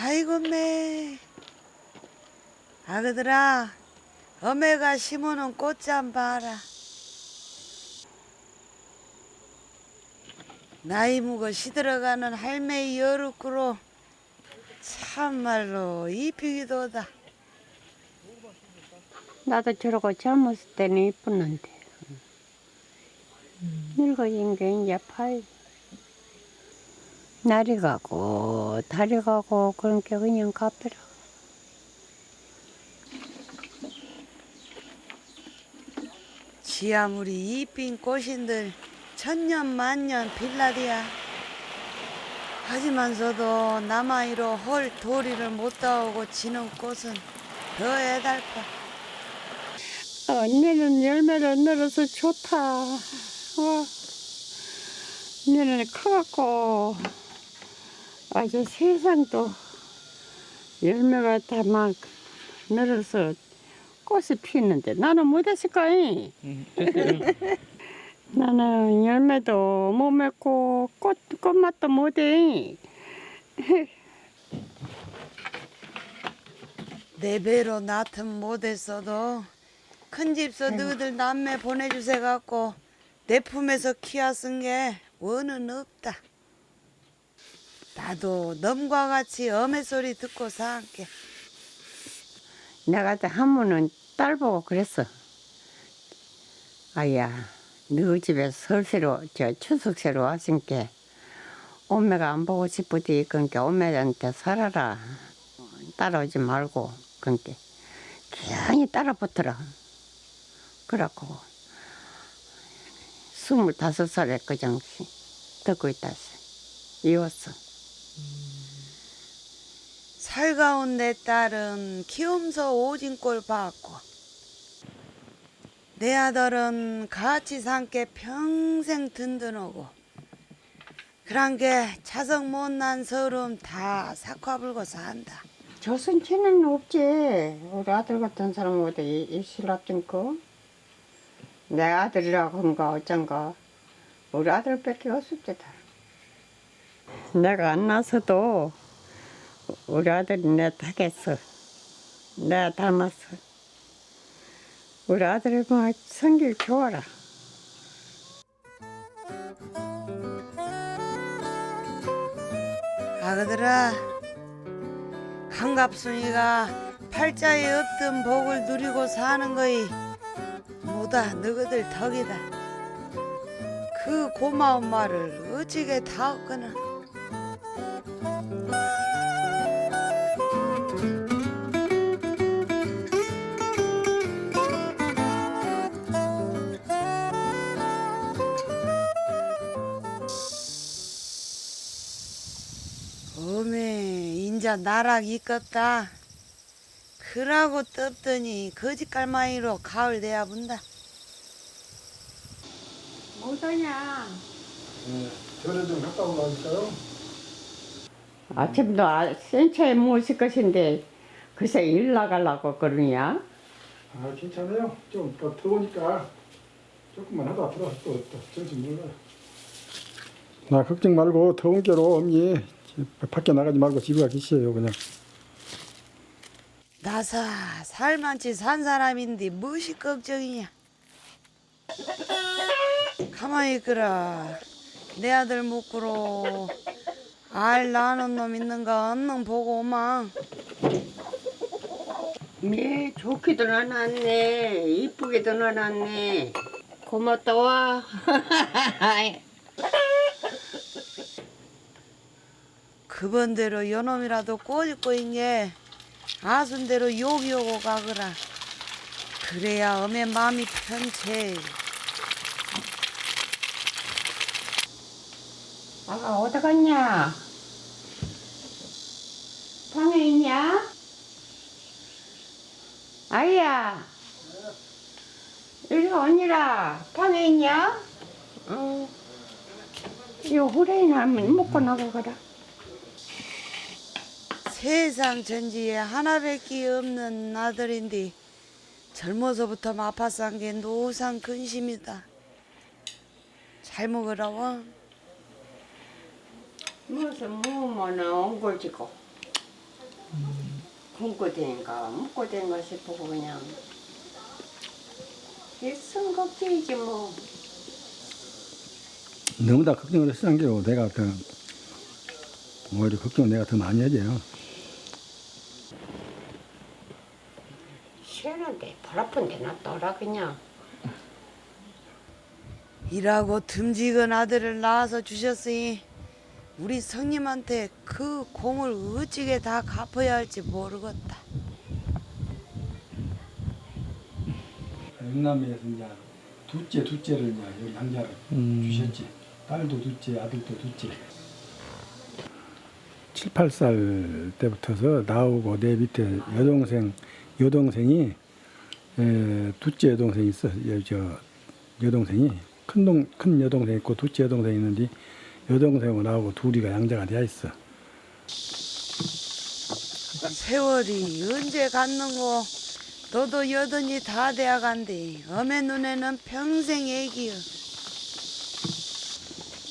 아이고 매 아그들아 어메가 심어놓은 꽃잠 봐라 나이 묵어 시들어가는 할매의 여루꾸로 참말로 이쁘기도다 나도 저러고 젊었을 때는 이뻤는데. 늙어진 게 이제 팔. 날이 가고, 달이 가고, 그런 게 그냥 가더라. 지 아무리 이쁜 꽃인들 천년 만년 빌라디야 하지만서도 남아이로 헐 도리를 못 따오고 지는 꽃은 더 애달파 언니는 열매를 늘어서 좋다. 어. 언니는 커갖고, 아주 세상도 열매가 다 막 늘어서 꽃이 피는데 나는 못했을까? 나는 열매도 못 맺고 꽃, 꽃맛도 못해. 내 배로 나튼 못했어도 큰 집서 너희들 남매 보내주세 갖고 내 품에서 키워쓴 게 원은 없다 나도 넘과 같이 어메 소리 듣고 살게 내가 한 번은 딸 보고 그랬어. 아야, 너 집에 설세로, 저 추석새로 왔으니까 엄매가 안 보고 싶으디, 그러니까 엄매한테 살아라. 따라오지 말고, 그러니까 괜히 따라 붙더라. 그래갖고 스물다섯 살에 그정 듣고 있다. 이었어. 살가운 내 딸은 키움서 오진꼴 받고 내 아들은 같이 산게 평생 든든하고 그런 게 자석 못난 서름 다 삭화불고 산다. 조선치는 없지. 우리 아들 같은 사람 어디 일실랍든 거. 내 아들이라고 한가 어쩐가. 우리 아들밖에 없었지 다. 내가 안 나서도 우리 아들이 내 닭했어. 내가 닮았어. 우리 아들이 뭐 성질 좋아라. 아그들아 강갑순이가 팔자에 없던 복을 누리고 사는 거이 뭐다 너희들 덕이다 그 고마운 말을 어찌게 다 없거나 인자 나락 이껍다 그라고 떴더니 거짓갈마이로 가을 돼야 본다 뭐더냐? 네, 절에 좀 갔다 올라올까요? 아침도 아, 센터에 모실 것인데 글쎄 일 나가려고 그러냐? 아 괜찮아요. 좀 더 더우니까 조금만 하다 들어서 또, 또 정신 몰라요. 나 걱정 말고 더운 게로 엄니 밖에 나가지 말고 집에 가 계시에요 그냥. 나사 살만치 산 사람인데 무엇이 걱정이냐 가만히 있거라 내 아들 묵구로 알 낳는 놈 있는가 언능 보고 오마 네, 좋기도 나놨네. 이쁘게도 나놨네. 고맙다 와. 그번대로 요놈이라도 꼬집고 인게 아순대로 욕이 오고 가거라 그래야 엄의 마음이 편채 아가 어디 갔냐? 방에 있냐? 아이야. 이리 언니라. 방에 있냐? 응. 요 후레인 하면 먹고 나가거라. 세상 전지에 하나밖에 없는 아들인데 젊어서부터 마파싼 게 노상 근심이다. 잘 먹으라워. 무슨 무뭐나 온 걸지고. 굶고 되는가 먹고 되는가 싶고 그냥 일성 걱정이지 뭐 너무 다 걱정을 했어 안겨 내가 더 오히려 걱정을 내가 더 많이 해줘요 시원한데 발 아픈데 놔둬라 그냥. 일하고 듬직은 아들을 낳아서 주셨으니 우리 성님한테 그 공을 어찌게 다 갚아야 할지 모르겠다. 영남에서 이제 둘째 둘째를 이제 여기 양자를 주셨지. 딸도 둘째 아들도 둘째. 7, 8살 때부터서 나오고 내 밑에 여동생 여동생이 에, 둘째 여동생이 있어. 여, 저 여동생이 큰 동 큰 여동생 있고 둘째 여동생 있는데 여동생하고 나하고 둘이가 양자가 되어 있어. 세월이 언제 갔는고? 너도 여든이 다 돼야 간대. 엄의 눈에는 평생 애기여.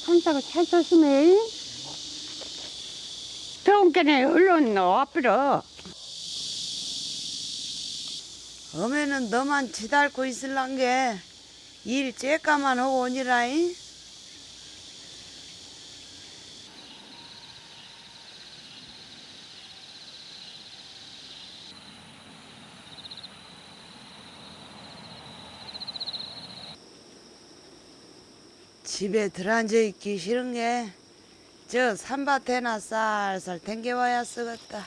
한자가 찾았으면 더운 게네 얼른 와버려 엄에는 너만 지달고 있을란 게 일 째까만 하고 오니라잉. 집에 들어앉아 있기 싫은 게 저 산밭에나 쌀쌀 댕겨와야 쓰겠다.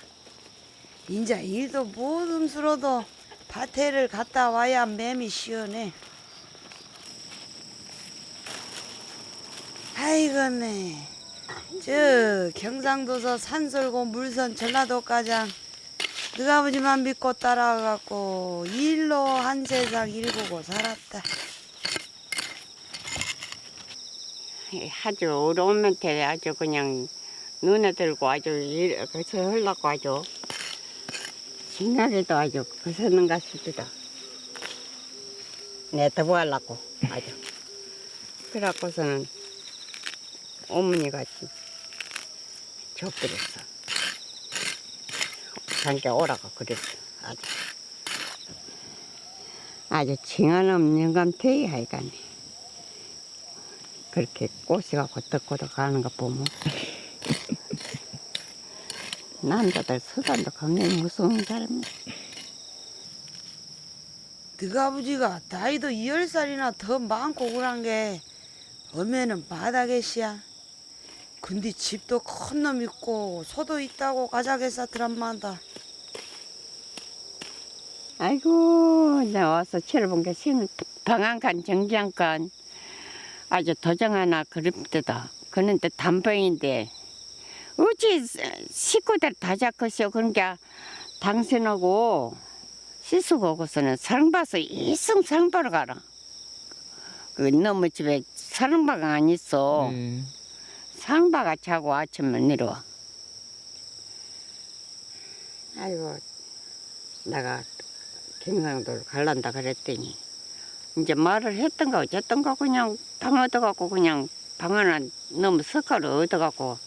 인자 일도 모듬스러도 밭에를 갔다 와야 맴이 시원해. 아이고네. 저 경상도서 산설고 물선 전라도가장 너 아버지만 믿고 따라가갖고 일로 한 세상 일구고 살았다. 아주 돼 아주 그냥 눈에 들고 아주 일 그래서 흘라고 아주 생각에도 아주 그서는가 싶다. 내더 보려고. 아주. 그래갖고서는 어머니가 좁들었어 잠깐 오라고 그랬어. 아주. 아주 칭한 없는 감태이 하여간에. 그렇게 꼬시갖고 덕고덕 가는 거 보면 남자들 서단도 굉장히 무서운 사람이야 너가 아버지가 나이도 열 살이나 더 많고 그런 게 엄에는 바닥에시야. 근데 집도 큰 놈 있고 소도 있다고 가자겠어 드란만다. 아이고 나 와서 쳐다본 게 신은 방한칸 정장칸 아주 도장 하나 그립대다 그런데 단병인데 어찌 식구들 다 잡고서 그러니까 당신하고 시수가 오고서는 상봐서 이승 상바로 가라. 그 너무 집에 사랑 바가 안 있어. 상바가 자고 아침에 내려와. 아이고 내가 경상도를 갈란다 그랬더니 이제 말을 했던가 어쨌던가 그냥 방 얻어갖고 그냥 방 하나 너무 석가를 얻어갖고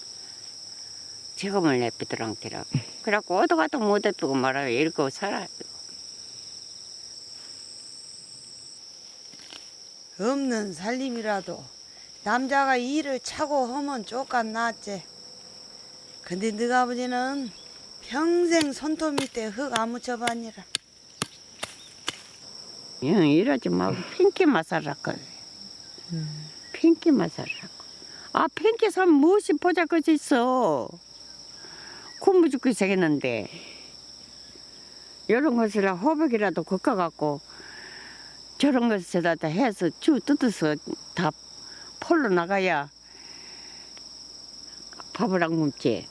지금을 내비더란기라. 그래갖고 얻어가도 못 내비고 말아요. 읽고 살아 없는 살림이라도 남자가 일을 차고 하면 쪼까 낫지. 근데 너가 아버지는 평생 손톱 밑에 흙 아무쳐봤니라. 응, 이러지 말고 핑키만 살라고 핑키만 살라고 아 핑키 산 무엇이 보자 그지 있어 굶어 죽고 생겼는데 이런 것을 호박이라도 걷어갖고 저런 것에다 다 해서 주 뜯어서 다 폴로 나가야 밥을 안 굶지.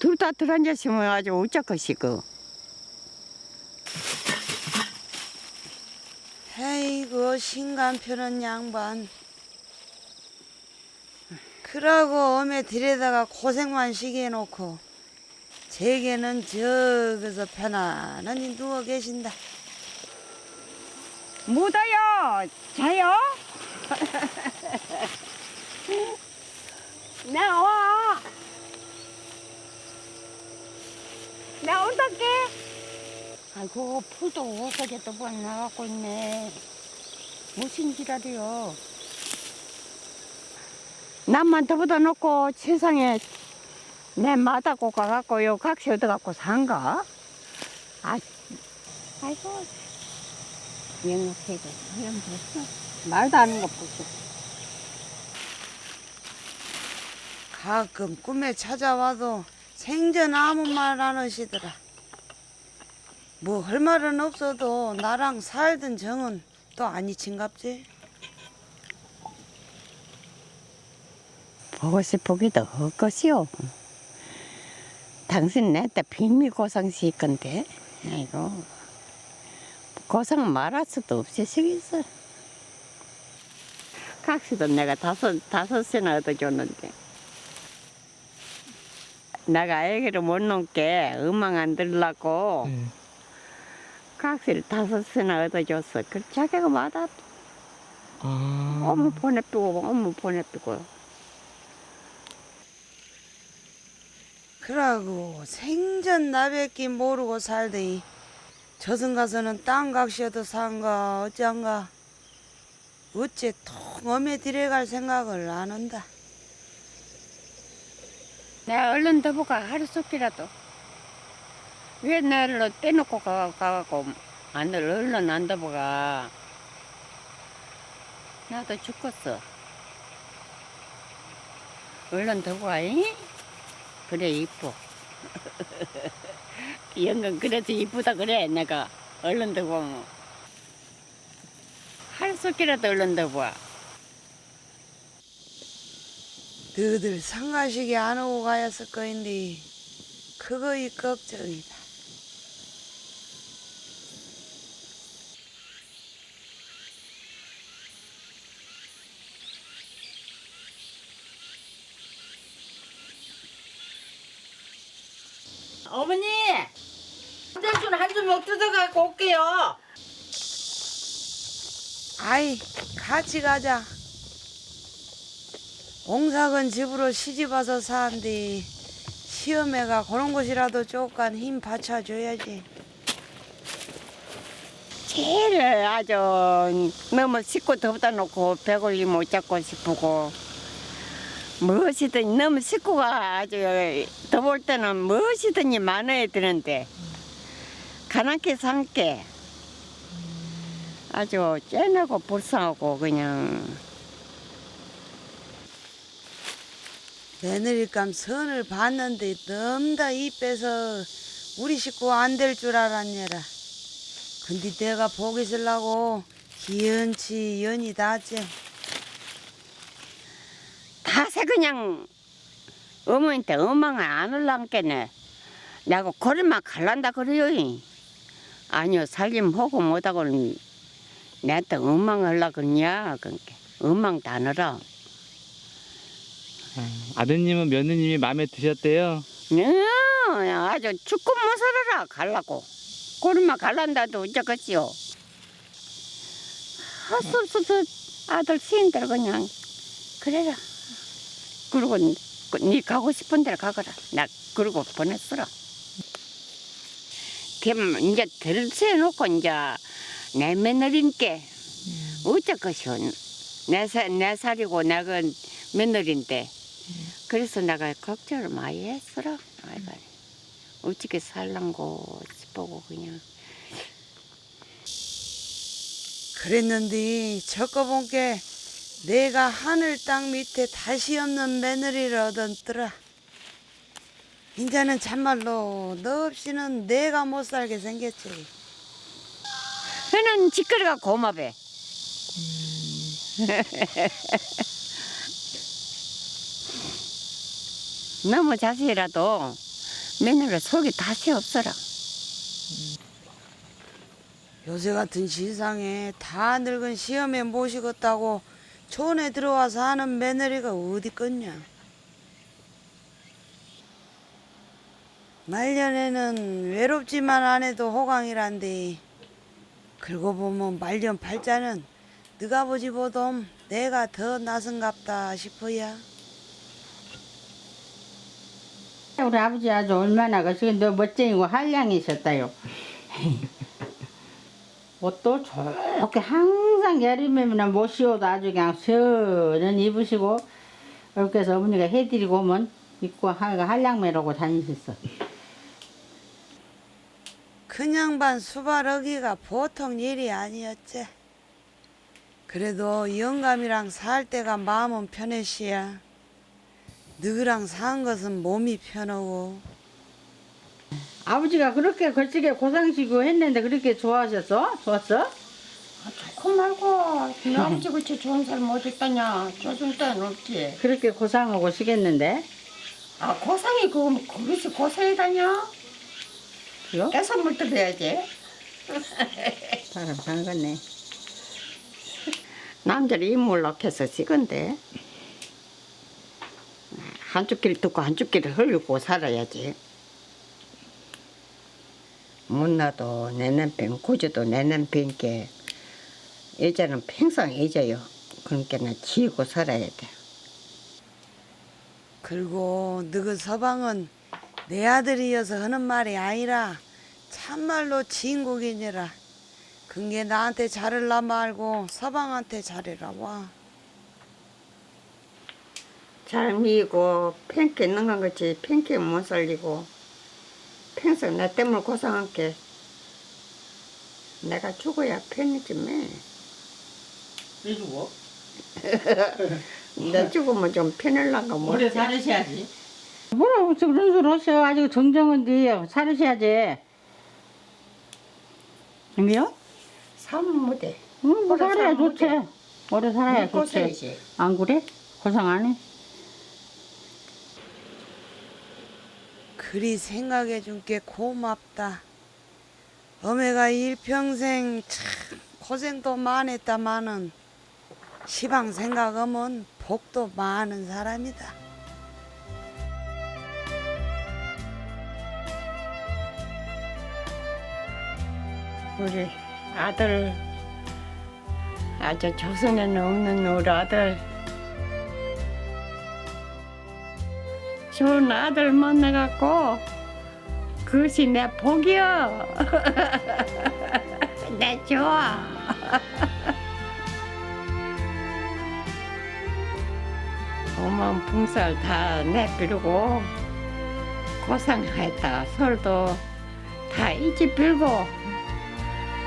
둘 다 들어앉았으면 아주 어쩌것이고. 아이고 신간 펴는 양반. 그러고 엄에 들여다가 고생만 시게 해놓고 제게는 저기서 편안하니 누워 계신다. 묻어요. 자요. 나와. 나 온다게. 아이고 풀도 오석에 또번 나갖고 있네. 무슨 지랄이요. 남만 더보다 놓고 세상에 내 마다고 가갖고 요 각시 얻어갖고 산가? 아, 아이고 영락해도 그냥 됐어. 말도 안 하는 거 보소. 가끔 꿈에 찾아와도 생전 아무 말 안 하시더라. 뭐 할 말은 없어도 나랑 살던 정은 또 아니친갑지? 보고 싶으기도 헛것이요. 당신 내때 빈미 고상 시 건데 아이고 고상 말할 수도 없이 시겠어. 각시도 내가 다섯 다섯이나 얻어줬는데 내가 애기를 못 놓게 음악 안 들으려고 예. 각시를 다섯이나 얻어줬어. 그 자기가 마다 아. 어머 보내피고 어머 보내피고. 그러고 생전 나밖에 모르고 살더니 저승 가서는 땅 각시어도 산가 어쩐가 어째 통 엄에 들여갈 생각을 안 한다. 내가 얼른 더보가 하루 속이라도 왜 나를 떼놓고 가, 가갖고 안을 얼른 안 더보가 나도 죽겠어 얼른 더보가 이? 그래 이뻐. 영건 그래서 이쁘다 그래 내가. 얼른 더 보면. 하루 속이라도 얼른 더보아. 너희들 상가식이 안 오고 가였을 거인데 그거이 걱정이다. 어머니! 한잔 한줌 뜯어 갖고 올게요. 아이 같이 가자. 옹삭은 집으로 시집 와서 사는데 시험에가 그런 곳이라도 조금 힘 받쳐줘야지. 제일 아주 너무 씻고 덥다 놓고 배골리 못 잡고 싶고 무엇이든 너무 식구가 아주 더울 때는 무엇이든지 많아야 되는데 가난게 산게 아주 째나고 불쌍하고 그냥 며느리감 선을 봤는데 넘다 입에서 우리 식구 안 될 줄 알았냐라. 근데 내가 보기 쓰려고 기연치 연이 닿지. 다새 그냥 어머니한테 엄망을 안 올랑겠네. 내가 고리만 갈란다 그래요. 아니요 살림 하고 못하고는 내한테 엄망 하려 그러냐. 그러니까 엄망 다느라. 아드님은 며느님이 마음에 드셨대요. 네, 아주 죽고 못 살아라 갈라고. 고리만 갈란다도 어쩌겠지요. 헛소소서 아들 시인들 그냥 그래라. 그리고 네 가고 싶은 데를 가거라. 나 그러고 보냈어라. 걔 이제 들세 놓고 이제 내 며느리인께 어쩔 것이오. 내, 살, 내 살이고 내가 며느리인데 그래서 내가 걱정을 많이 했어라. 아이고, 어떻게 살란고 싶고 그냥. 그랬는데 적어본 게 내가 하늘 땅 밑에 다시 없는 며느리를 얻었더라. 이제는 참말로 너 없이는 내가 못 살게 생겼지. 그는 짓거리가 고마배. 너무 자세히라도 며느리 속이 다시 없어라. 요새 같은 시상에 다 늙은 시험에 모시겠다고 촌에 들어와서 하는 며느리가 어디 있겠냐. 말년에는 외롭지만 안 해도 호강이란데 그러고 보면 말년 팔자는 너가 아버지 보돔 내가 더 나선갑다 싶어야. 우리 아버지 아주 얼마나 그시근데 멋쟁이고 한량이셨다요. 옷도 좋게 항상 여름에는 못 씌워도 아주 그냥 시원히 입으시고 이렇게 해서 어머니가 해드리고 오면 입고 하- 한량매라고 다니셨어. 그냥 반 수발하기가 보통 일이 아니었지. 그래도 영감이랑 살 때가 마음은 편했시야. 너랑 산 것은 몸이 편하고. 아버지가 그렇게 걸치게 고상시고 했는데 그렇게 좋아하셨어? 좋았어? 좋고 말고 내 아버지 그치 좋은 사람 어딨다냐 쪼준 데는 없지 그렇게 고상하고 시겠는데? 아 고상이 그 그릇이 고상이다냐 그요? 깨서 물 들어야지. 사람 잘갔네. 남자를 인물 넣겠어 지건데. 한쪽 길 듣고 한쪽 길을 흘리고 살아야지. 못나도 내년병 고주도 내년병께 여자는 평생 잊어요. 그러니까 지고 살아야 돼. 그리고 너그 서방은 내 아들이어서 하는 말이 아니라 참말로 진국이니라. 그게 나한테 잘을라 말고 서방한테 잘해라 와. 잘 미고 팽께 있는 건 거지 팽께 못 살리고 평생 나 때문에 고생한 게 내가 죽어야 편이지 매. 왜 죽어? 나 죽으면 좀 편할란가 뭐. 오래 살으셔야지. 뭐라고 그런 소리 하셔. 아직 정정은데 살으셔야지. 아니요? 삶 못해. 응, 뭐 오래 살아야 살면 좋지. 돼. 오래 살아야 먹고 좋지. 살지. 안 그래? 고생 안 해? 그리 생각해 준 게 고맙다. 어메가 일평생 참 고생도 많았다마는 시방 생각하면 복도 많은 사람이다. 우리 아들 아주 조선에는 없는 우리 아들. 좋은 아들 만나갖고 그것이 내 복이여. 내 좋아. 오만 풍살 다 내비르고 고생했다. 설도 다 잊지 빌고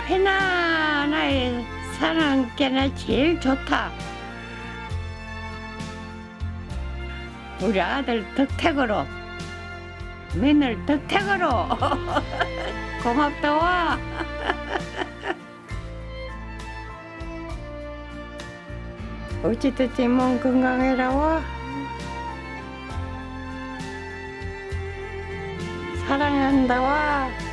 편안하게 사는 게나 제일 좋다. 우리 아들 덕택으로, 며느리 덕택으로. 고맙다 와. 어찌됐지 몸 건강해라 와. 사랑한다 와.